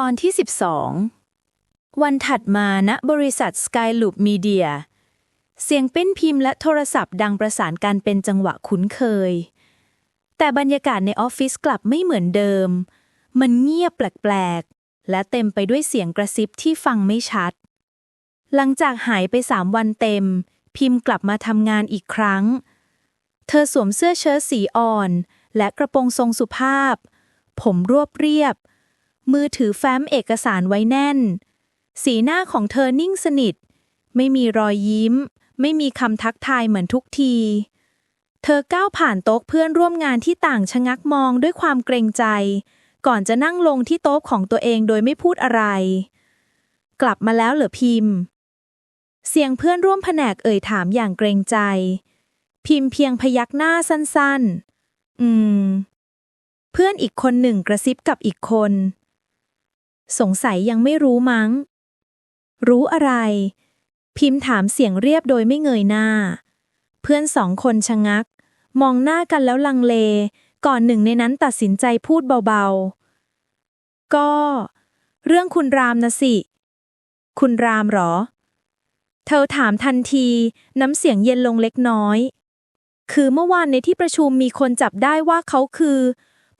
ตอนที่ 12 วันถัดมาณบริษัท Skyloop Media เสียงเป็นพิมพ์และโทรศัพท์ดังประสานกันเป็นจังหวะคุ้นเคย แต่บรรยากาศในออฟฟิศกลับไม่เหมือนเดิม มันเงียบแปลกๆ และเต็มไปด้วยเสียงกระซิบที่ฟังไม่ชัด หลังจากหายไปสามวันเต็ม พิมพ์กลับมาทำงานอีกครั้ง เธอสวมเสื้อเชิ้ตสีอ่อน และกระโปรงทรงสุภาพ ผมรวบเรียบ มือถือแฟ้มเอกสารไว้แน่น สีหน้าของเธอนิ่งสนิท ไม่มีรอยยิ้ม ไม่มีคำทักทายเหมือนทุกที เธอก้าวผ่านโต๊ะเพื่อนร่วมงานที่ต่างชะงักมองด้วยความเกรงใจ ก่อนจะนั่งลงที่โต๊ะของตัวเองโดยไม่พูดอะไร กลับมาแล้วเหรอพิมพ์ เสียงเพื่อนร่วมแผนกเอ่ยถามอย่างเกรงใจ พิมพ์เพียงพยักหน้าสั้นๆ อืม เพื่อนอีกคนหนึ่งกระซิบกับอีกคน สงสัยยังไม่รู้มั้ง รู้อะไร พิมพ์ถามเสียงเรียบโดยไม่เงยหน้า เพื่อนสองคนชะงัก มองหน้ากันแล้วลังเล ก่อนหนึ่งในนั้นตัดสินใจพูดเบาๆ ก็ เรื่องคุณรามนะสิ คุณรามหรอ เธอถามทันที น้ำเสียงเย็นลงเล็กน้อย คือเมื่อวานในที่ประชุมมีคนจับได้ว่าเขาคือ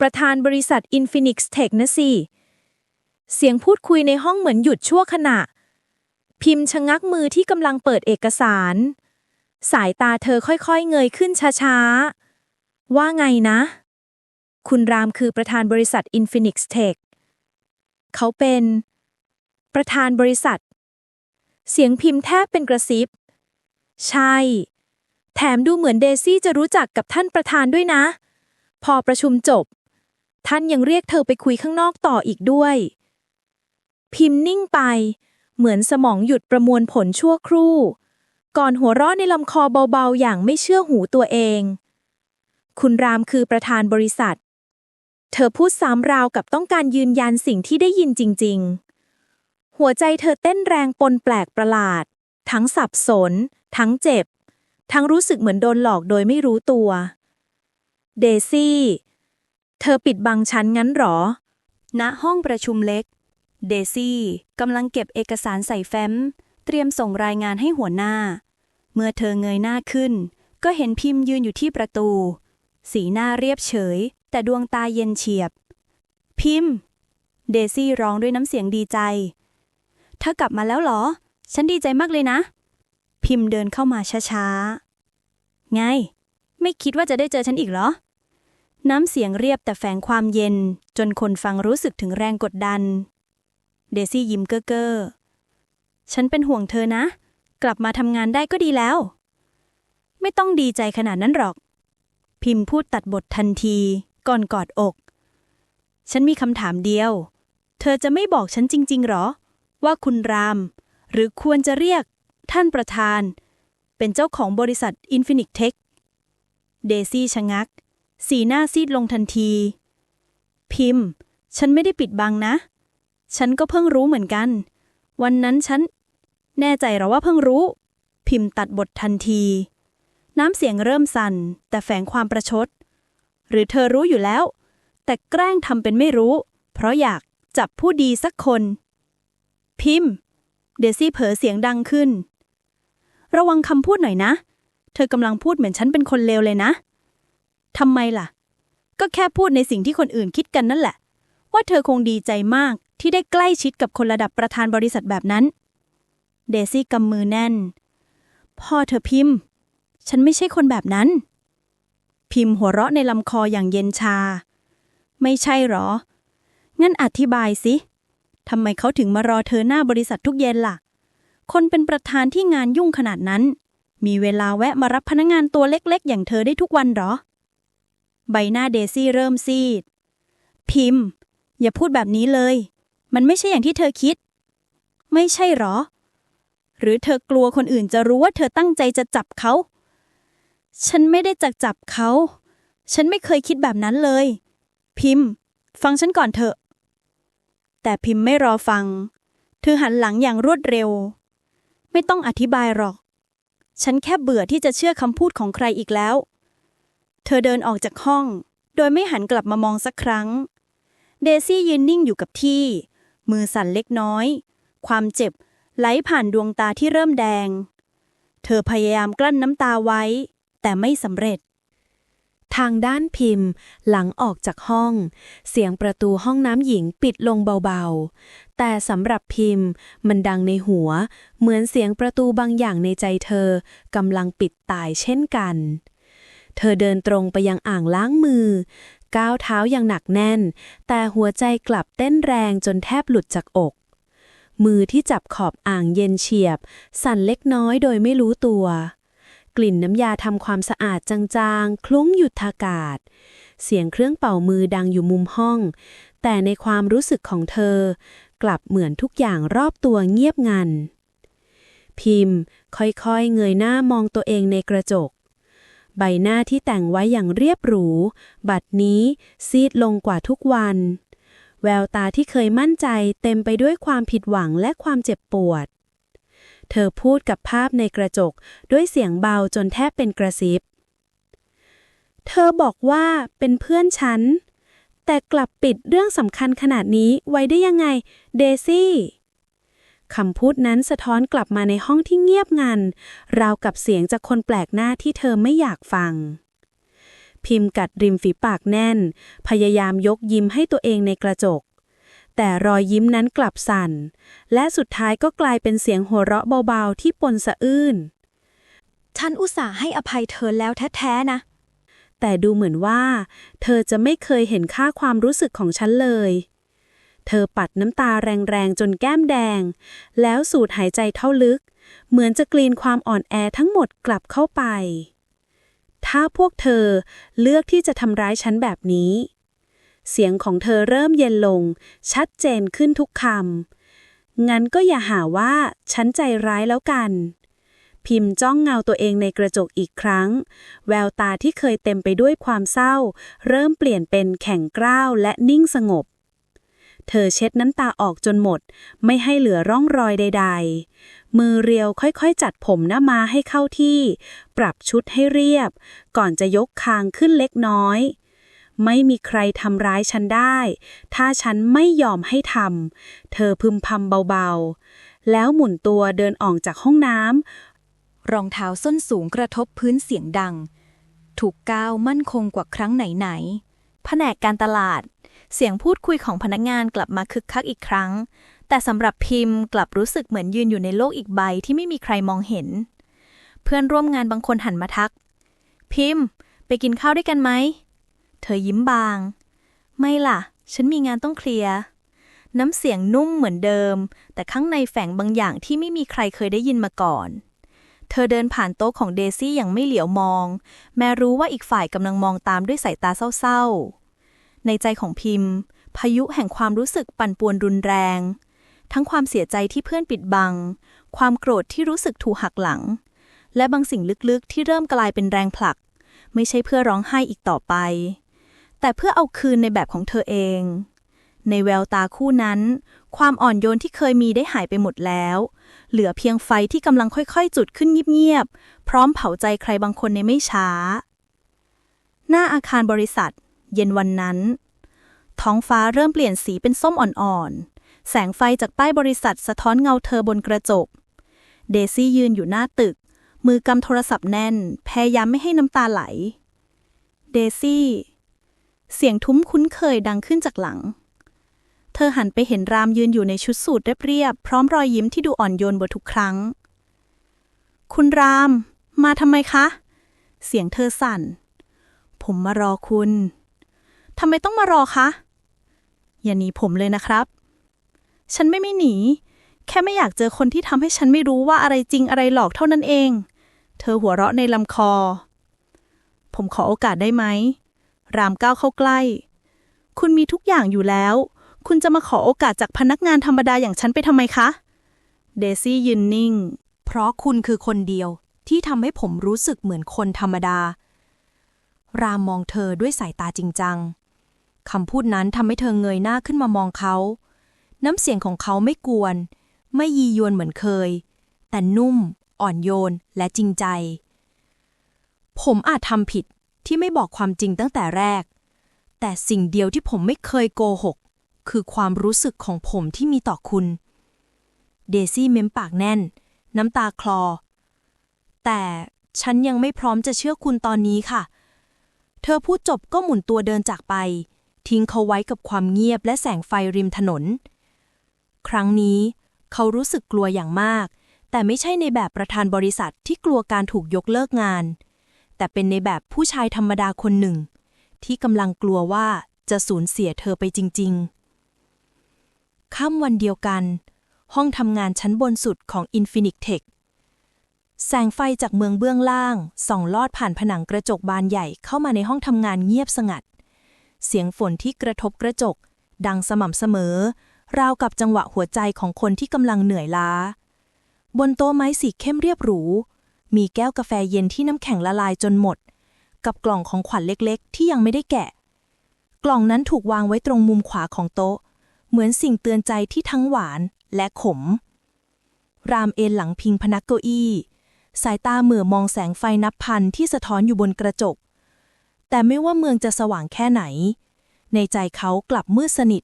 ประธานบริษัท Infinix Tech นะสิเเสียงพูดคุยในห้องเหมือนหยุดชั่วขณะ พิมพ์ชะงักมือที่กำลังเปิดเอกสาร สายตาเธอค่อยๆ เงยขึ้นช้าๆ ว่าไงนะ คุณรามคือประธานบริษัท Infinix Tech เขาเป็น ประธานบริษัท เสียงพิมพ์แทบเป็นกระซิบ ใช่ แถมดูเหมือนเดซี่จะรู้จักกับท่านประธานด้วยนะ พอประชุมจบ ท่านยังเรียกเธอไปคุยข้างนอกต่ออีกด้วย พิมพ์นิ่งไป เหมือนสมองหยุดประมวลผลชั่วครู่ ก่อนหัวเราะในลำคอเบาๆ อย่างไม่เชื่อหูตัวเอง คุณรามคือประธานบริษัท เธอพูดซ้ำราวกับต้องการยืนยันสิ่งที่ได้ยินจริง ๆ หัวใจเธอเต้นแรงปนแปลกประหลาด ทั้งสับสน ทั้งเจ็บ ทั้งรู้สึกเหมือนโดนหลอกโดยไม่รู้ตัว เดซี่ เธอปิดบังฉันงั้นหรอ ณห้องประชุมเล็ก เดซี่กำลังเก็บเอกสารใส่แฟ้ม เตรียมส่งรายงานให้หัวหน้า เมื่อเธอเงยหน้าขึ้น ก็เห็นพิมพ์ยืนอยู่ที่ประตู สีหน้าเรียบเฉย แต่ดวงตาเย็นเฉียบ พิมพ์ เดซี่ร้องด้วยน้ำเสียงดีใจ เธอกลับมาแล้วเหรอ ฉันดีใจมากเลยนะ พิมพ์เดินเข้ามาช้าๆ ไง ไม่คิดว่าจะได้เจอฉันอีกเหรอน้ำเสียงเรียบแต่แฝงความเย็น จนคนฟังรู้สึกถึงแรงกดดัน เดซี่ยิ้มเก้อเก้อฉันเป็นห่วงเธอนะ กลับมาทำงานได้ก็ดีแล้ว ไม่ต้องดีใจขนาดนั้นหรอก พิมพ์พูดตัดบททันที ก่อนกอดอก ฉันมีคำถามเดียว เธอจะไม่บอกฉันจริง ๆหรอ ว่าคุณราม หรือควรจะเรียก ท่านประธาน เป็นเจ้าของบริษัท Infinix Tech เดซี่ชะงัก สีหน้าซีดลงทันที พิมพ์ ฉันไม่ได้ปิดบังนะ ฉันก็เพิ่งรู้เหมือนกัน วันนั้นฉัน แน่ใจหรอว่าเพิ่งรู้ พิมพ์ตัดบททันที น้ำเสียงเริ่มสั่น แต่แฝงความประชด หรือเธอรู้อยู่แล้ว แต่แกล้งทำเป็นไม่รู้ เพราะอยากจับผู้ดีสักคน พิมพ์ เดซี่เผลอเสียงดังขึ้น ระวังคำพูดหน่อยนะ เธอกำลังพูดเหมือนฉันเป็นคนเลวเลยนะทำไมล่ะ ก็แค่พูดในสิ่งที่คนอื่นคิดกันนั่นแหละ ว่าเธอคงดีใจมาก ที่ได้ใกล้ชิดกับคนระดับประธานบริษัทแบบนั้น เดซี่กำมือแน่น พ่อเธอพิมพ์ ฉันไม่ใช่คนแบบนั้น พิมพ์หัวเราะในลำคออย่างเย็นชา ไม่ใช่หรอ งั้นอธิบายสิทำไมเขาถึงมารอเธอหน้าบริษัททุกเย็นล่ะ คนเป็นประธานที่งานยุ่งขนาดนั้น มีเวลาแวะมารับพนักงานตัวเล็กๆ อย่างเธอได้ทุกวันหรอ ใบหน้าเดซี่เริ่มซีด พิมพ์ อย่าพูดแบบนี้เลย มันไม่ใช่อย่างที่เธอคิด ไม่ใช่หรอ หรือเธอกลัวคนอื่นจะรู้ว่าเธอตั้งใจจะจับเขา ฉันไม่ได้จะจับเขา ฉันไม่เคยคิดแบบนั้นเลย พิมพ์ ฟังฉันก่อนเถอะ แต่พิมพ์ไม่รอฟัง เธอหันหลังอย่างรวดเร็ว ไม่ต้องอธิบายหรอก ฉันแค่เบื่อที่จะเชื่อคำพูดของใครอีกแล้ว เธอเดินออกจากห้อง โดยไม่หันกลับมามองสักครั้งเดซี่ยืนนิ่งอยู่กับที่ มือสั่นเล็กน้อย ความเจ็บไหลผ่านดวงตาที่เริ่มแดง เธอพยายามกลั้นน้ำตาไว้ แต่ไม่สำเร็จ ทางด้านพิมพ์ หลังออกจากห้อง เสียงประตูห้องน้ำหญิงปิดลงเบาๆ แต่สำหรับพิมพ์ มันดังในหัว เหมือนเสียงประตูบางอย่างในใจเธอกำลังปิดตายเช่นกันเธอเดินตรงไปยังอ่างล้างมือ ก้าวเท้ายังหนักแน่น แต่หัวใจกลับเต้นแรงจนแทบหลุดจากอก มือที่จับขอบอ่างเย็นเฉียบ สั่นเล็กน้อยโดยไม่รู้ตัว กลิ่นน้ำยาทำความสะอาดจางๆ คลุ้งหยุดทากาศ เสียงเครื่องเป่ามือดังอยู่มุมห้อง แต่ในความรู้สึกของเธอ กลับเหมือนทุกอย่างรอบตัวเงียบงัน พิมพ์ ค่อยๆ เงยหน้ามองตัวเองในกระจก ใบหน้าที่แต่งไว้อย่างเรียบหรู บัดนี้ซีดลงกว่าทุกวัน แววตาที่เคยมั่นใจเต็มไปด้วยความผิดหวังและความเจ็บปวด เธอพูดกับภาพในกระจกด้วยเสียงเบาจนแทบเป็นกระซิบ เธอบอกว่าเป็นเพื่อนฉัน แต่กลับปิดเรื่องสำคัญขนาดนี้ไว้ได้ยังไง เดซี่ คำพูดนั้นสะท้อนกลับมาในห้องที่เงียบงัน ราวกับเสียงจากคนแปลกหน้าที่เธอไม่อยากฟัง พิมพ์กัดริมฝีปากแน่น พยายามยกยิ้มให้ตัวเองในกระจก แต่รอยยิ้มนั้นกลับสั่น และสุดท้ายก็กลายเป็นเสียงหัวเราะเบาๆที่ปนสะอื้น ฉันอุตส่าห์ให้อภัยเธอแล้วแท้ๆนะ แต่ดูเหมือนว่า เธอจะไม่เคยเห็นค่าความรู้สึกของฉันเลย เธอปัดน้ำตาแรงๆ จนแก้มแดง แล้วสูดหายใจเท่าลึก เหมือนจะกลืนความอ่อนแอทั้งหมดกลับเข้าไป ถ้าพวกเธอเลือกที่จะทำร้ายฉันแบบนี้ เสียงของเธอเริ่มเย็นลง ชัดเจนขึ้นทุกคำ งั้นก็อย่าหาว่าฉันใจร้ายแล้วกัน พิมพ์จ้องเงาตัวเองในกระจกอีกครั้ง แววตาที่เคยเต็มไปด้วยความเศร้า เริ่มเปลี่ยนเป็นแข็งกร้าวและนิ่งสงบ เธอเช็ดน้ำตาออกจนหมด ไม่ให้เหลือร่องรอยใด ๆ มือเรียวค่อยๆ จัดผมหน้ามาให้เข้าที่ ปรับชุดให้เรียบ ก่อนจะยกคางขึ้นเล็กน้อย ไม่มีใครทำร้ายฉันได้ ถ้าฉันไม่ยอมให้ทำ เธอพึมพำเบาๆ แล้วหมุนตัวเดินออกจากห้องน้ำ รองเท้าส้นสูงกระทบพื้นเสียงดัง ถูกก้าวมั่นคงกว่าครั้งไหนๆ แผนกการตลาด เสียงพูดคุยของพนักงานกลับมาคึกคักอีกครั้ง แต่สำหรับพิมพ์กลับรู้สึกเหมือนยืนอยู่ในโลกอีกใบที่ไม่มีใครมองเห็น เพื่อนร่วมงานบางคนหันมาทัก พิมพ์ ไปกินข้าวด้วยกันไหม เธอยิ้มบาง ไม่ล่ะ ฉันมีงานต้องเคลียร์ น้ำเสียงนุ่มเหมือนเดิม แต่ข้างในแฝงบางอย่างที่ไม่มีใครเคยได้ยินมาก่อนเธอเดินผ่านโต๊ะของเดซี่อย่างไม่เหลียวมอง แม้รู้ว่าอีกฝ่ายกำลังมองตามด้วยสายตาเศร้าๆ ในใจของพิมพ์ พายุแห่งความรู้สึกปั่นป่วนรุนแรง ทั้งความเสียใจที่เพื่อนปิดบัง ความโกรธที่รู้สึกถูกหักหลัง และบางสิ่งลึกๆที่เริ่มกลายเป็นแรงผลัก ไม่ใช่เพื่อร้องไห้อีกต่อไป แต่เพื่อเอาคืนในแบบของเธอเอง ในแววตาคู่นั้น ความอ่อนโยนที่เคยมีได้หายไปหมดแล้ว เหลือเพียงไฟที่กำลังค่อยๆ จุดขึ้นเงียบๆพร้อมเผาใจใครบางคนในไม่ช้า หน้าอาคารบริษัท เย็นวันนั้น ท้องฟ้าเริ่มเปลี่ยนสีเป็นส้มอ่อนๆ แสงไฟจากป้ายบริษัทสะท้อนเงาเธอบนกระจก เดซี่ยืนอยู่หน้าตึก มือกำโทรศัพท์แน่น พยายามไม่ให้น้ำตาไหล เดซี่ เสียงทุ้มคุ้นเคยดังขึ้นจากหลัง เธอหันไปเห็นรามยืนอยู่ในชุดสูทเรียบๆ พร้อมรอยยิ้มที่ดูอ่อนโยนกว่าทุกครั้ง คุณราม มาทำไมคะ เสียงเธอสั่นผมมารอคุณ ทำไมต้องมารอคะ อย่าหนีผมเลยนะครับ ฉันไม่ไม่หนี แค่ไม่อยากเจอคนที่ทำให้ฉันไม่รู้ว่าอะไรจริงอะไรหลอกเท่านั้นเอง เธอหัวเราะในลำคอ ผมขอโอกาสได้ไหม รามก้าวเข้าใกล้ คุณมีทุกอย่างอยู่แล้ว คุณจะมาขอโอกาสจากพนักงานธรรมดาอย่างฉันไปทำไมคะ เดซี่ยืนนิ่ง เพราะคุณคือคนเดียวที่ทำให้ผมรู้สึกเหมือนคนธรรมดา รามมองเธอด้วยสายตาจริงจัง คำพูดนั้นทำให้เธอเงยหน้าขึ้นมามองเขา น้ำเสียงของเขาไม่กวน ไม่ยียวนเหมือนเคย แต่นุ่ม อ่อนโยนและจริงใจ ผมอาจทำผิดที่ไม่บอกความจริงตั้งแต่แรก แต่สิ่งเดียวที่ผมไม่เคยโกหก คือความรู้สึกของผมที่มีต่อคุณ เดซี่เม้มปากแน่น น้ำตาคลอ แต่ฉันยังไม่พร้อมจะเชื่อคุณตอนนี้ค่ะ เธอพูดจบก็หมุนตัวเดินจากไป ทิ้งเขาไว้กับความเงียบและแสงไฟริมถนน ครั้งนี้ เขารู้สึกกลัวอย่างมาก แต่ไม่ใช่ในแบบประธานบริษัทที่กลัวการถูกยกเลิกงาน แต่เป็นในแบบผู้ชายธรรมดาคนหนึ่ง ที่กำลังกลัวว่าจะสูญเสียเธอไปจริง ๆ ค่ำวันเดียวกัน ห้องทำงานชั้นบนสุดของ Infinix Tech แสงไฟจากเมืองเบื้องล่างส่องลอดผ่านผนังกระจกบานใหญ่เข้ามาในห้องทำงานเงียบสงัด เสียงฝนที่กระทบกระจก ดังสม่ำเสมอ ราวกับจังหวะหัวใจของคนที่กำลังเหนื่อยล้า บนโต๊ะไม้สีเข้มเรียบหรู มีแก้วกาแฟเย็นที่น้ำแข็งละลายจนหมด กับกล่องของขวัญเล็กๆ ที่ยังไม่ได้แกะ กล่องนั้นถูกวางไว้ตรงมุมขวาของโต๊ะ เหมือนสิ่งเตือนใจที่ทั้งหวานและขม รามเอนหลังพิงพนักเก้าอี้ สายตาเหมื่อมองแสงไฟนับพันที่สะท้อนอยู่บนกระจก แต่ไม่ว่าเมืองจะสว่างแค่ไหน ในใจเขากลับมืดสนิท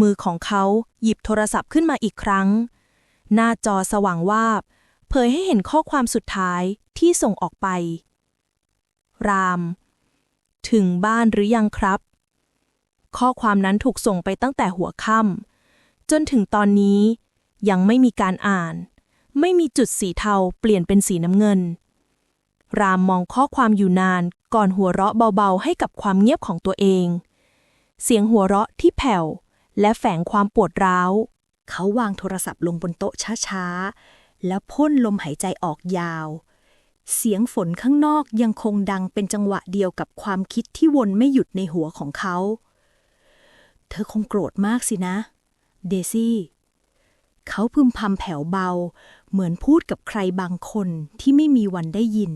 มือของเขาหยิบโทรศัพท์ขึ้นมาอีกครั้ง หน้าจอสว่างวาบ เผยให้เห็นข้อความสุดท้ายที่ส่งออกไป ราม ถึงบ้านหรือยังครับ ข้อความนั้นถูกส่งไปตั้งแต่หัวค่ำจนถึงตอนนี้ยังไม่มีการอ่าน ไม่มีจุดสีเทาเปลี่ยนเป็นสีน้ำเงินรามมองข้อความอยู่นาน ก่อนหัวเราะเบาๆให้กับความเงียบของตัวเอง เสียงหัวเราะที่แผ่ว และแฝงความปวดร้าว เขาวางโทรศัพท์ลงบนโต๊ะช้าๆ แล้วพ่นลมหายใจออกยาว เสียงฝนข้างนอกยังคงดังเป็นจังหวะเดียวกับความคิดที่วนไม่หยุดในหัวของเขา เธอคงโกรธมากสินะ เดซี่เขาพึมพำแผ่วเบา เหมือนพูดกับใครบางคนที่ไม่มีวันได้ยิน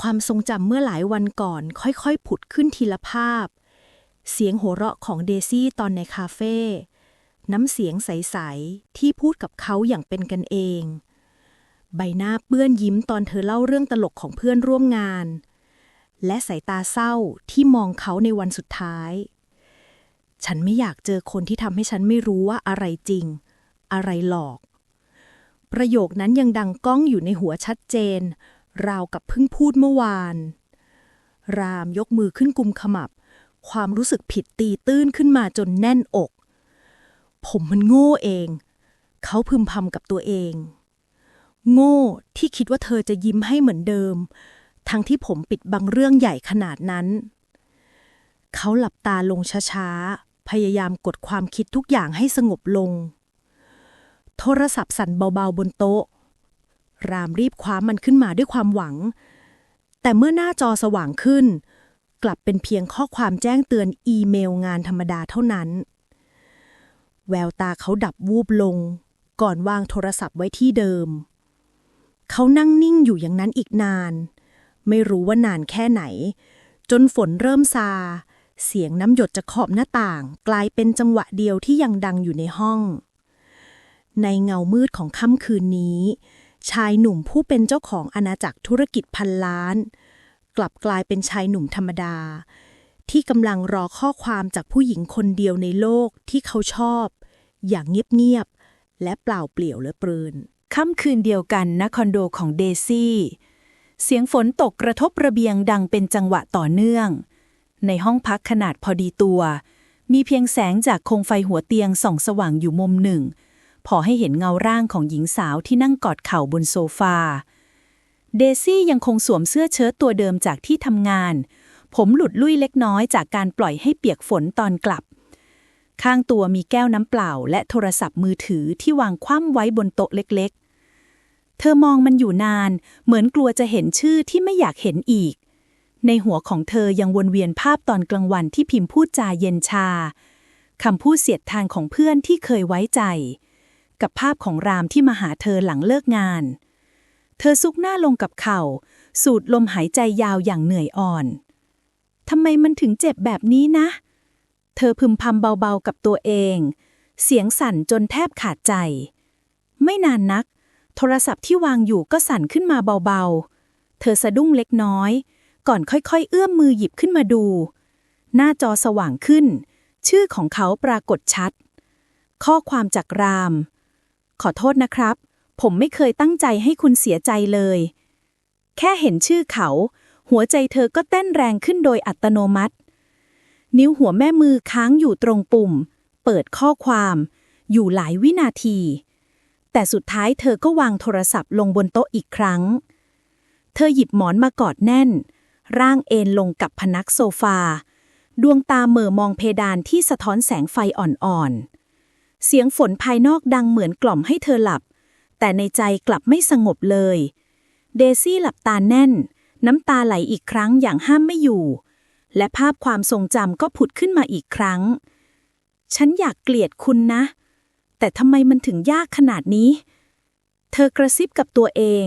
ความทรงจำเมื่อหลายวันก่อน ค่อยๆ ผุดขึ้นทีละภาพ เสียงหัวเราะของเดซี่ตอนในคาเฟ่น้ำเสียงใส ๆ ที่พูดกับเขาอย่างเป็นกันเอง ใบหน้าเปื้อนยิ้มตอนเธอเล่าเรื่องตลกของเพื่อนร่วมงาน และสายตาเศร้าที่มองเขาในวันสุดท้าย ฉันไม่อยากเจอคนที่ทำให้ฉันไม่รู้ว่าอะไรจริง อะไรหลอก ประโยคนั้นยังดังก้องอยู่ในหัวชัดเจน ราวกับเพิ่งพูดเมื่อวาน รามยกมือขึ้นกุมขมับ ความรู้สึกผิดตีตื้นขึ้นมาจนแน่นอก ผมมันโง่เอง เขาพึมพำกับตัวเอง โง่ที่คิดว่าเธอจะยิ้มให้เหมือนเดิม ทั้งที่ผมปิดบังเรื่องใหญ่ขนาดนั้น เขาหลับตาลงช้าๆ พยายามกดความคิดทุกอย่างให้สงบลง โทรศัพท์สั่นเบาๆบนโต๊ะ รามรีบคว้ามันขึ้นมาด้วยความหวัง แต่เมื่อหน้าจอสว่างขึ้น กลับเป็นเพียงข้อความแจ้งเตือนอีเมลงานธรรมดาเท่านั้น แววตาเขาดับวูบลง ก่อนวางโทรศัพท์ไว้ที่เดิม เขานั่งนิ่งอยู่อย่างนั้นอีกนาน ไม่รู้ว่านานแค่ไหน จนฝนเริ่มซา เสียงน้ำหยดจากขอบหน้าต่าง กลายเป็นจังหวะเดียวที่ยังดังอยู่ในห้องในเงามืดของค่ำคืนนี้ ชายหนุ่มผู้เป็นเจ้าของอาณาจักรธุรกิจพันล้าน กลับกลายเป็นชายหนุ่มธรรมดา ที่กำลังรอข้อความจากผู้หญิงคนเดียวในโลกที่เขาชอบ อย่างเงียบๆและเปล่าเปลี่ยวเหลือเปืนค่ำคืนเดียวกันณคอนโดของเดซี่ เสียงฝนตกกระทบระเบียงดังเป็นจังหวะต่อเนื่อง ในห้องพักขนาดพอดีตัว มีเพียงแสงจากโคมไฟหัวเตียงส่องสว่างอยู่มุมหนึ่ง พอให้เห็นเงาร่างของหญิงสาวที่นั่งกอดเข่าบนโซฟา เดซี่ยังคงสวมเสื้อเชิ้ตตัวเดิมจากที่ทำงาน ผมหลุดลุ่ยเล็กน้อยจากการปล่อยให้เปียกฝนตอนกลับ ข้างตัวมีแก้วน้ำเปล่า และโทรศัพท์มือถือที่วางคว่ำไว้บนโต๊ะเล็กๆ เธอมองมันอยู่นาน เหมือนกลัวจะเห็นชื่อที่ไม่อยากเห็นอีก ในหัวของเธอยังวนเวียนภาพตอนกลางวันที่พิมพ์พูดจาเย็นชาคำพูดเสียดทางของเพื่อนที่เคยไว้ใจ กับภาพของรามที่มาหาเธอหลังเลิกงาน เธอซุกหน้าลงกับเข่า สูดลมหายใจยาวอย่างเหนื่อยอ่อนทำไมมันถึงเจ็บแบบนี้นะ เธอพึมพำเบาๆกับตัวเอง เสียงสั่นจนแทบขาดใจ ไม่นานนัก โทรศัพท์ที่วางอยู่ก็สั่นขึ้นมาเบาๆ เธอสะดุ้งเล็กน้อย ก่อนค่อยๆ เอื้อมมือหยิบขึ้นมาดู หน้าจอสว่างขึ้น ชื่อของเขาปรากฏชัด ข้อความจากราม ขอโทษนะครับ ผมไม่เคยตั้งใจให้คุณเสียใจเลย แค่เห็นชื่อเขา หัวใจเธอก็เต้นแรงขึ้นโดยอัตโนมัติ นิ้วหัวแม่มือค้างอยู่ตรงปุ่ม เปิดข้อความ อยู่หลายวินาที แต่สุดท้ายเธอก็วางโทรศัพท์ลงบนโต๊ะอีกครั้ง เธอหยิบหมอนมากอดแน่น ร่างเอนลงกับพนักโซฟา ดวงตาเหม่อมองเพดานที่สะท้อนแสงไฟอ่อนๆ เสียงฝนภายนอกดังเหมือนกล่อมให้เธอหลับ แต่ในใจกลับไม่สงบเลย เดซี่หลับตาแน่น น้ำตาไหลอีกครั้งอย่างห้ามไม่อยู่ และภาพความทรงจำก็ผุดขึ้นมาอีกครั้ง ฉันอยากเกลียดคุณนะ แต่ทำไมมันถึงยากขนาดนี้ เธอกระซิบกับตัวเอง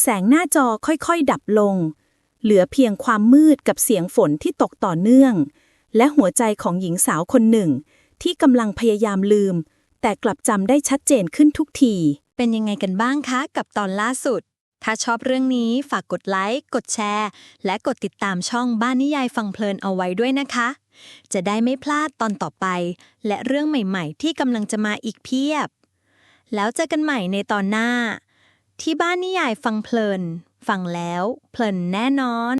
แสงหน้าจอค่อยๆ ดับลง เหลือเพียงความมืดกับเสียงฝนที่ตกต่อเนื่อง และหัวใจของหญิงสาวคนหนึ่ง ที่กำลังพยายามลืม แต่กลับจำได้ชัดเจนขึ้นทุกที เป็นยังไงกันบ้างคะกับตอนล่าสุด ถ้าชอบเรื่องนี้ฝากกดไลค์ กดแชร์ และกดติดตามช่องบ้านนิยายฟังเพลินเอาไว้ด้วยนะคะ จะได้ไม่พลาดตอนต่อไป และเรื่องใหม่ ๆ ที่กำลังจะมาอีกเพียบ แล้วเจอกันใหม่ในตอนหน้า ที่บ้านนิยายฟังเพลิน ฟังแล้ว เพลินแน่นอน